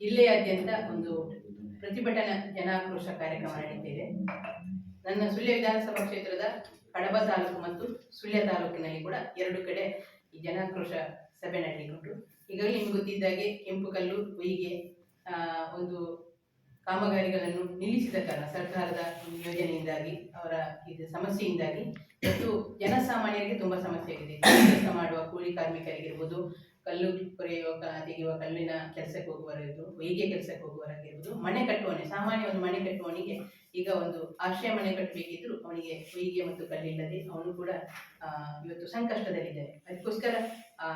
ಜಿಲ್ಲೆಯಾದ್ಯಂತ ಒಂದು ಪ್ರತಿಭಟನಾ ಜನಾಕ್ರೋಶ ಕಾರ್ಯಕ್ರಮ ನಡೆಯುತ್ತಿದೆ ನನ್ನ ಸುಳ್ಯ ವಿಧಾನಸಭಾ ಕ್ಷೇತ್ರದ ಕಡಬ ತಾಲೂಕು ಮತ್ತು ಸುಳ್ಯ ತಾಲೂಕಿನಲ್ಲಿ ಕೂಡ ಎರಡು ಕಡೆ ಈ ಜನಾಕ್ರೋಶ ಸಭೆ ನಡೆಯಲಿಕ್ಕುಂಟು ಈಗಾಗಲೇ ನಿಮ್ಗೆ ಗೊತ್ತಿದ್ದಾಗೆ ಕೆಂಪು ಕಲ್ಲು ಹೊಯ್ಗೆ ಒಂದು ಕಾಮಗಾರಿಗಳನ್ನು ನಿಲ್ಲಿಸಿದ ಕಾರಣ ಸರ್ಕಾರದ ಯೋಜನೆಯಿಂದಾಗಿ, ಅವರ ಇದು ಸಮಸ್ಯೆಯಿಂದಾಗಿ ಮತ್ತು ಜನಸಾಮಾನ್ಯರಿಗೆ ತುಂಬಾ ಸಮಸ್ಯೆ ಆಗಿದೆ ಕೆಲಸ ಮಾಡುವ ಕೂಲಿ ಕಾರ್ಮಿಕರಿಗಿರ್ಬೋದು ಕಲ್ಲು ಕೊರೆಯುವ ತೆಗೆಯುವ ಕಲ್ಲಿನ ಕೆಲಸಕ್ಕೆ ಹೋಗುವವರಿರ್ಬೋದು ಹೊಯ್ಗೆ ಕೆಲಸಕ್ಕೆ ಹೋಗುವವರಾಗಿರ್ಬೋದು ಮನೆ ಕಟ್ಟುವನೆ ಸಾಮಾನ್ಯ ಒಂದು ಮನೆ ಕಟ್ಟುವವನಿಗೆ ಈಗ ಒಂದು ಆಶ್ರಯ ಮನೆ ಕಟ್ಟಬೇಕಿದ್ರು ಅವನಿಗೆ ಹೊಯ್ಗೆ ಮತ್ತು ಕಲ್ಲಿಲ್ಲದೆ ಅವನು ಕೂಡ ಇವತ್ತು ಸಂಕಷ್ಟದಲ್ಲಿದ್ದಾನೆ. ಅದಕ್ಕೋಸ್ಕರ ಆ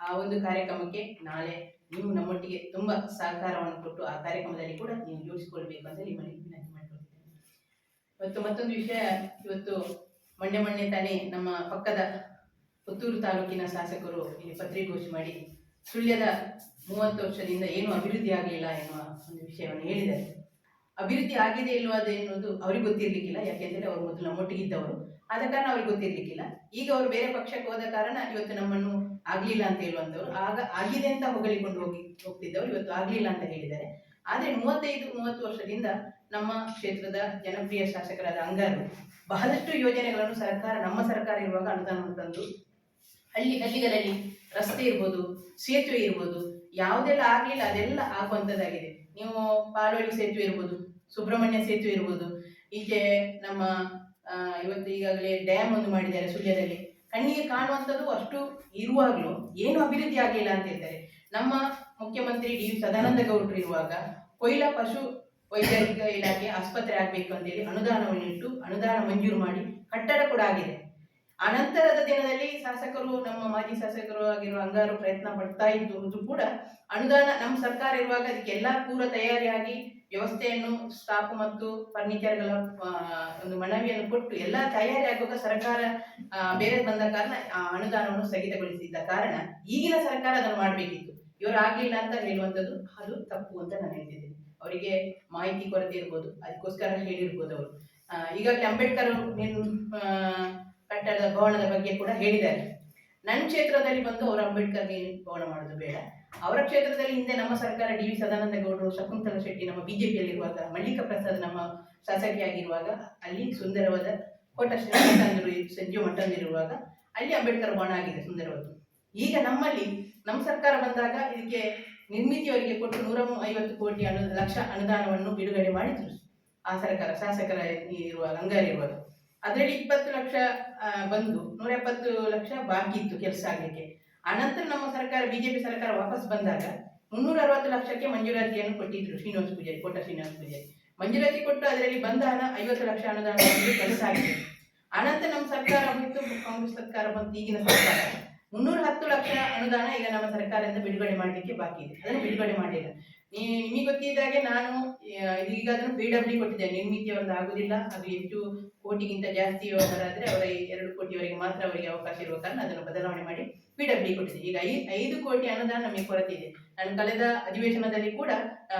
ಆ ಒಂದು ಕಾರ್ಯಕ್ರಮಕ್ಕೆ ನಾಳೆ ನೀವು ನಮ್ಮೊಟ್ಟಿಗೆ ತುಂಬಾ ಸಹಕಾರವನ್ನು ಕೊಟ್ಟು ಆ ಕಾರ್ಯಕ್ರಮದಲ್ಲಿ ಕೂಡ ನೀವು ಜೋಡಿಸಿಕೊಳ್ಬೇಕು ಅಂತ ನಿಮ್ಮಲ್ಲಿ ವಿನಂತಿ ಮಾಡಿಕೊಳ್ತೇನೆ ಇವತ್ತು ಮತ್ತೊಂದು ವಿಷಯ, ಇವತ್ತು ಮೊನ್ನೆ ಮೊನ್ನೆ ತಾನೇ ನಮ್ಮ ಪಕ್ಕದ ಪುತ್ತೂರು ತಾಲೂಕಿನ ಶಾಸಕರು ಇಲ್ಲಿ ಪತ್ರಿಕೋಷ್ಠಿ ಮಾಡಿ ಸುಳ್ಯದ ಮೂವತ್ತು ವರ್ಷದಿಂದ ಏನು ಅಭಿವೃದ್ಧಿ ಆಗಲಿಲ್ಲ ಎನ್ನುವ ಒಂದು ವಿಷಯವನ್ನು ಹೇಳಿದ್ದಾರೆ. ಅಭಿವೃದ್ಧಿ ಆಗಿದೆ ಅದು ಎನ್ನುವುದು ಅವ್ರಿಗೆ ಗೊತ್ತಿರ್ಲಿಕ್ಕಿಲ್ಲ, ಯಾಕೆಂದರೆ ಅವರು ಮೊದಲು ನಮ್ಮೊಟ್ಟಿಗೆ ಇದ್ದವರು ಆದ ಕಾರಣ ಅವ್ರಿಗೆ ಗೊತ್ತಿರ್ಲಿಕ್ಕಿಲ್ಲ. ಈಗ ಅವರು ಬೇರೆ ಪಕ್ಷಕ್ಕೆ ಹೋದ ಕಾರಣ ಇವತ್ತು ನಮ್ಮನ್ನು ಆಗಲಿಲ್ಲ ಅಂತ ಹೇಳುವಂತವ್ರು ಆಗ ಆಗಿದೆ ಅಂತ ಹೊಗಳಿಕೊಂಡು ಹೋಗಿ ಹೋಗ್ತಿದ್ದವರು, ಇವತ್ತು ಆಗಲಿಲ್ಲ ಅಂತ ಹೇಳಿದ್ದಾರೆ. ಆದರೆ ಮೂವತ್ತೈದು, ಮೂವತ್ತು ವರ್ಷದಿಂದ ನಮ್ಮ ಕ್ಷೇತ್ರದ ಜನಪ್ರಿಯ ಶಾಸಕರಾದ ಅಂಗಾರು ಬಹಳಷ್ಟು ಯೋಜನೆಗಳನ್ನು ಸರ್ಕಾರ, ನಮ್ಮ ಸರ್ಕಾರ ಇರುವಾಗ ಅನುದಾನವನ್ನು ತಂದು ಹಳ್ಳಿ ಹಳ್ಳಿಗಳಲ್ಲಿ ರಸ್ತೆ ಇರ್ಬೋದು, ಸೇತುವೆ ಇರ್ಬೋದು, ಯಾವುದೆಲ್ಲ ಆಗಲಿಲ್ಲ ಅದೆಲ್ಲ ಆಗುವಂಥದ್ದಾಗಿದೆ ನೀವು ಪಾಲ್ವಳ್ಳಿ ಸೇತುವೆ ಇರ್ಬೋದು, ಸುಬ್ರಹ್ಮಣ್ಯ ಸೇತುವೆ ಇರ್ಬೋದು, ಹೀಗೆ ನಮ್ಮ ಇವತ್ತು ಈಗಾಗಲೇ ಡ್ಯಾಮ್ ಒಂದು ಮಾಡಿದ್ದಾರೆ ಸುಳ್ಯದಲ್ಲಿ ಕಣ್ಣಿಗೆ ಕಾಣುವಂಥದ್ದು ಅಷ್ಟು ಇರುವಾಗಲೂ ಏನು ಅಭಿವೃದ್ಧಿ ಆಗಲಿಲ್ಲ ಅಂತ ಹೇಳ್ತಾರೆ. ನಮ್ಮ ಮುಖ್ಯಮಂತ್ರಿ ಡಿ. ಸದಾನಂದ ಗೌಡರು ಇರುವಾಗ ಕೊಯ್ಲಾ ಪಶು ವೈದ್ಯಕೀಯ ಇಲಾಖೆ ಆಸ್ಪತ್ರೆ ಆಗಬೇಕು ಅಂತೇಳಿ ಅನುದಾನವನ್ನು ಇಟ್ಟು ಅನುದಾನ ಮಂಜೂರು ಮಾಡಿ ಕಟ್ಟಡ ಕೂಡ ಆಗಿದೆ. ಅನಂತರದ ದಿನದಲ್ಲಿ ಶಾಸಕರು ನಮ್ಮ ಮಾಜಿ ಶಾಸಕರು ಆಗಿರುವ ಅಂಗಾರು ಪ್ರಯತ್ನ ಪಡ್ತಾ ಇದ್ದು ಕೂಡ ಅನುದಾನ ನಮ್ಮ ಸರ್ಕಾರ ಇರುವಾಗ ಅದಕ್ಕೆಲ್ಲ ಪೂರ್ವ ತಯಾರಿಯಾಗಿ ವ್ಯವಸ್ಥೆಯನ್ನು ಸ್ಟಾಫ್ ಮತ್ತು ಫರ್ನಿಚರ್ಗಳ ಆ, ಒಂದು ಮನವಿಯನ್ನು ಕೊಟ್ಟು ಎಲ್ಲ ತಯಾರಿ ಆಗುವಾಗ ಸರ್ಕಾರ ಬೇರೆ ಬಂದ ಕಾರಣ ಆ ಅನುದಾನವನ್ನು ಸ್ಥಗಿತಗೊಳಿಸಿದ್ದ ಕಾರಣ ಈಗಿನ ಸರ್ಕಾರ ಅದನ್ನು ಮಾಡಬೇಕಿತ್ತು. ಇವರು ಆಗಲಿಲ್ಲ ಅಂತ ಹೇಳುವಂಥದ್ದು ಅದು ತಪ್ಪು ಅಂತ ನಾನು ಹೇಳ್ತಿದ್ದೇನೆ ಅವರಿಗೆ ಮಾಹಿತಿ ಕೊರತೆ ಇರ್ಬೋದು ಅದಕ್ಕೋಸ್ಕರ ಹೇಳಿರ್ಬೋದು ಅವರು. ಈಗ ಅಂಬೇಡ್ಕರ್ ಆ, ಕಟ್ಟಡದ ಭವನದ ಬಗ್ಗೆ ಕೂಡ ಹೇಳಿದ್ದಾರೆ. ನನ್ನ ಕ್ಷೇತ್ರದಲ್ಲಿ ಬಂದು ಅವರು ಅಂಬೇಡ್ಕರ್ ಭವನ ಮಾಡೋದು ಬೇಡ. ಅವರ ಕ್ಷೇತ್ರದಲ್ಲಿ ಹಿಂದೆ ನಮ್ಮ ಸರ್ಕಾರ ಡಿ ವಿ ಸದಾನಂದ ಗೌಡರು ಶಕುಂತಲ ಶೆಟ್ಟಿ ನಮ್ಮ ಬಿಜೆಪಿಯಲ್ಲಿರುವಾಗ ಮಲ್ಲಿಕಾ ಪ್ರಸಾದ್ ನಮ್ಮ ಶಾಸಕಿಯಾಗಿರುವಾಗ, ಅಲ್ಲಿ ಸುಂದರವಾದ ಕೋಟ ಶ್ರೀಮಂತಂದರು ಸಜ್ಜು ಮಠದಲ್ಲಿರುವಾಗ ಅಲ್ಲಿ ಅಂಬೇಡ್ಕರ್ ಭವನ ಆಗಿದೆ ಸುಂದರವಾದ ಈಗ ನಮ್ಮಲ್ಲಿ ನಮ್ಮ ಸರ್ಕಾರ ಬಂದಾಗ ಇದಕ್ಕೆ ನಿರ್ಮಿತಿಯವರಿಗೆ ಕೊಟ್ಟು ನೂರ ಐವತ್ತು ಕೋಟಿ ಅನು ಲಕ್ಷ ಅನುದಾನವನ್ನು ಬಿಡುಗಡೆ ಮಾಡಿದ್ರು ಆ ಸರ್ಕಾರ ಶಾಸಕರ ಇರುವ ಅಂಗಾರಿ ಇರುವಾಗ. ಅದರಲ್ಲಿ ಇಪ್ಪತ್ತು ಲಕ್ಷ ಬಂದು ನೂರ ಎಪ್ಪತ್ತು ಲಕ್ಷ ಬಾಕಿ ಇತ್ತು ಕೆಲಸ ಆಗಲಿಕ್ಕೆ. ಅನಂತರ ನಮ್ಮ ಸರ್ಕಾರ, ಬಿಜೆಪಿ ಸರ್ಕಾರ ವಾಪಸ್ ಬಂದಾಗ ಮುನ್ನೂರ ಅರವತ್ತು ಲಕ್ಷಕ್ಕೆ ಮಂಜೂರಾತಿಯನ್ನು ಕೊಟ್ಟಿದ್ರು ಶ್ರೀನಿವಾಸ ಪೂಜೆ ಕೋಟ ಶ್ರೀನಿವಾಸ ಪೂಜೆ ಮಂಜೂರಾತಿ ಕೊಟ್ಟು ಅದರಲ್ಲಿ ಬಂದ ಹಣ ಐವತ್ತು ಲಕ್ಷ ಅನುದಾನ ಕೆಲಸ ಆಗಿದೆ. ಅನಂತರ ನಮ್ಮ ಸರ್ಕಾರ ಬಂತು, ಕಾಂಗ್ರೆಸ್ ಸರ್ಕಾರ ಬಂತು, ಈಗಿನ ಸರ್ಕಾರ. ಮುನ್ನೂರ ಹತ್ತು ಲಕ್ಷ ಅನುದಾನ ಈಗ ನಮ್ಮ ಸರ್ಕಾರದಿಂದ ಬಿಡುಗಡೆ ಮಾಡಲಿಕ್ಕೆ ಬಾಕಿ ಇದೆ. ಅದನ್ನು ಬಿಡುಗಡೆ ಮಾಡಿಲ್ಲ. ನಿಮಗೆ ಗೊತ್ತಿದ್ದಾಗೆ ನಾನು ಈಗ ಅದನ್ನು ಪಿ ಡಬ್ಲ್ಯೂ ಕೊಟ್ಟಿದ್ದೇನೆ. ನಿರ್ಮಿತಿ ಅವ್ರದ್ದು ಆಗುದಿಲ್ಲ. ಅದು ಎಷ್ಟು ಕೋಟಿಗಿಂತ ಜಾಸ್ತಿ ಅವರಾದ್ರೆ ಅವರ ಎರಡು ಕೋಟಿವರೆಗೆ ಮಾತ್ರ ಅವರಿಗೆ ಅವಕಾಶ ಇರುವ ಕಾರಣ ಅದನ್ನು ಬದಲಾವಣೆ ಮಾಡಿ ಪಿ ಡಬ್ಲ್ಯೂ ಕೊಟ್ಟಿದೆ ಈಗ ಐ, ಐದು ಕೋಟಿ ಅನುದಾನ ನಮಗೆ ಕೊರತೆ ಇದೆ. ನಾನು ಕಳೆದ ಅಧಿವೇಶನದಲ್ಲಿ ಕೂಡ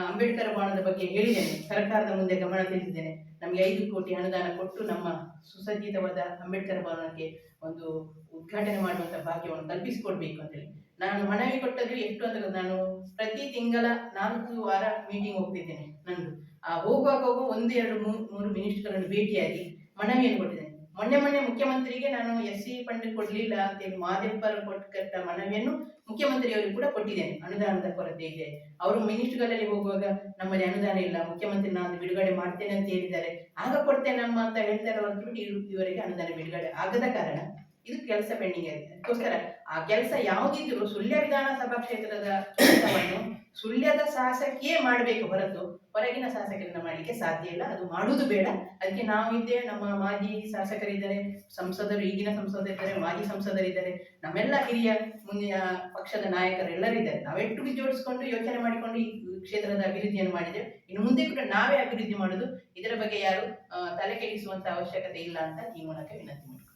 ಅಂಬೇಡ್ಕರ್ ಭವನದ ಬಗ್ಗೆ ಹೇಳಿದ್ದೇನೆ. ಸರ್ಕಾರದ ಮುಂದೆ ಗಮನ ತಿಳಿಸಿದ್ದೇನೆ ನಮಗೆ ಐದು ಕೋಟಿ ಅನುದಾನ ಕೊಟ್ಟು ನಮ್ಮ ಸುಸಜ್ಜಿತವಾದ ಅಂಬೇಡ್ಕರ್ ಭವನಕ್ಕೆ ಒಂದು ಉದ್ಘಾಟನೆ ಮಾಡುವಂತ ಭಾಗ್ಯವನ್ನು ಕಲ್ಪಿಸಿಕೊಡ್ಬೇಕು ಅಂತೇಳಿ ನಾನು ಮನವಿ ಕೊಟ್ಟದ್ದು ಎಷ್ಟು ಅಂತ? ನಾನು ಪ್ರತಿ ತಿಂಗಳ ನಾಲ್ಕು ವಾರ ಮೀಟಿಂಗ್ ಹೋಗ್ತಿದ್ದೇನೆ ನಂದು ಆ ಹೋಗುವಾಗ ಹೋಗುವ ಒಂದೆರಡು ಮೂರು ಮೂರು ಮಿನಿಸ್ಟರ್ಗಳನ್ನು ಭೇಟಿಯಾಗಿ ಮನವಿಯನ್ನು ಕೊಟ್ಟಿದ್ದೇನೆ ಮೊನ್ನೆ ಮೊನ್ನೆ ಮುಖ್ಯಮಂತ್ರಿಗೆ ನಾನು ಎಸ್ ಸಿ ಫಂಡ್ ಕೊಡ್ಲಿಲ್ಲ ಅಂತೇಳಿ ಮಾದೇಪ್ಪರು ಕೊಟ್ಟ ಮನವಿಯನ್ನು ಮುಖ್ಯಮಂತ್ರಿಯವರಿಗೆ ಕೂಡ ಕೊಟ್ಟಿದ್ದೇನೆ. ಅನುದಾನದ ಕೊರತೆ ಇದೆ. ಅವರು ಮಿನಿಸ್ಟರ್ಗಳಲ್ಲಿ ಹೋಗುವಾಗ ನಮ್ಮಲ್ಲಿ ಅನುದಾನ ಇಲ್ಲ. ಮುಖ್ಯಮಂತ್ರಿ ನಾನು ಬಿಡುಗಡೆ ಮಾಡ್ತೇನೆ ಅಂತ ಹೇಳಿದ್ದಾರೆ. ಆಗ ಕೊಡ್ತೇನೆ ಅಮ್ಮ ಅಂತ ಹೇಳ್ತಾರೆ ಹೊರತು ಇವರಿಗೆ ಅನುದಾನ ಬಿಡುಗಡೆ ಆಗದ ಕಾರಣ. ಇದು ಕೆಲಸ ಪೆಂಡಿಂಗ್ ಆಗಿದೆ. ಅದಕ್ಕೋಸ್ಕರ ಆ ಕೆಲಸ ಯಾವುದಿದ್ರು ಸುಳ್ಯ ವಿಧಾನಸಭಾ ಕ್ಷೇತ್ರದ ಕೆಲಸವನ್ನು ಸುಳ್ಯದ ಶಾಸಕಿಯೇ ಮಾಡಬೇಕು ಹೊರತು ಹೊರಗಿನ ಶಾಸಕರಿಂದ ಮಾಡಲಿಕ್ಕೆ ಸಾಧ್ಯ ಇಲ್ಲ. ಅದು ಮಾಡುವುದು ಬೇಡ. ಅದಕ್ಕೆ ನಾವಿದ್ದೇವೆ ನಮ್ಮ ಮಾಜಿ ಶಾಸಕರಿದ್ದಾರೆ, ಸಂಸದರು, ಈಗಿನ ಸಂಸದರಿದ್ದಾರೆ, ಮಾಜಿ ಸಂಸದರಿದ್ದಾರೆ. ನಮ್ಮೆಲ್ಲ ಹಿರಿಯ ಮುಂದಿನ ಪಕ್ಷದ ನಾಯಕರೆಲ್ಲರಿದ್ದಾರೆ. ನಾವೆಟ್ಟು ಜೋಡಿಸ್ಕೊಂಡು ಯೋಚನೆ ಮಾಡಿಕೊಂಡು ಈ ಕ್ಷೇತ್ರದ ಅಭಿವೃದ್ಧಿಯನ್ನು ಮಾಡಿದ್ದೇವೆ. ಇನ್ನು ಮುಂದೆ ಕೂಡ ನಾವೇ ಅಭಿವೃದ್ಧಿ ಮಾಡುದು. ಇದರ ಬಗ್ಗೆ ಯಾರು ತಲೆ ಕೆಡಿಸುವಂತ ಅವಶ್ಯಕತೆ ಇಲ್ಲ ಅಂತ ಈ ಮೂಲಕ ವಿನಂತಿ ಮಾಡ್ತೀನಿ